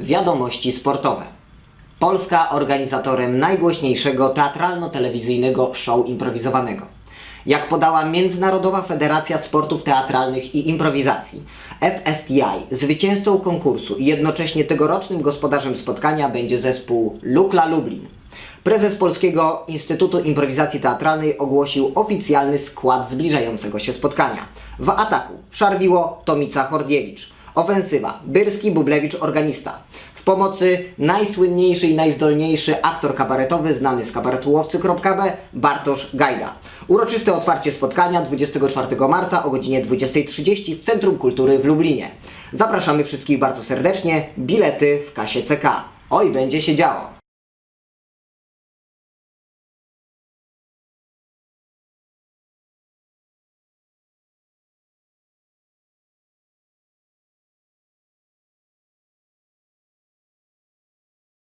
Wiadomości sportowe. Polska organizatorem najgłośniejszego teatralno-telewizyjnego show improwizowanego. Jak podała Międzynarodowa Federacja Sportów Teatralnych i Improwizacji, FSTI, zwycięzcą konkursu i jednocześnie tegorocznym gospodarzem spotkania będzie zespół Lukla Lublin. Prezes Polskiego Instytutu Improwizacji Teatralnej ogłosił oficjalny skład zbliżającego się spotkania. W ataku Szarwiło Tomica Hordiewicz. Ofensywa Byrski Bublewicz organista. W pomocy najsłynniejszy i najzdolniejszy aktor kabaretowy znany z kabaretułowcy.b Bartosz Gajda. Uroczyste otwarcie spotkania 24 marca o godzinie 20.30 w Centrum Kultury w Lublinie. Zapraszamy wszystkich bardzo serdecznie. Bilety w kasie CK. Oj, będzie się działo.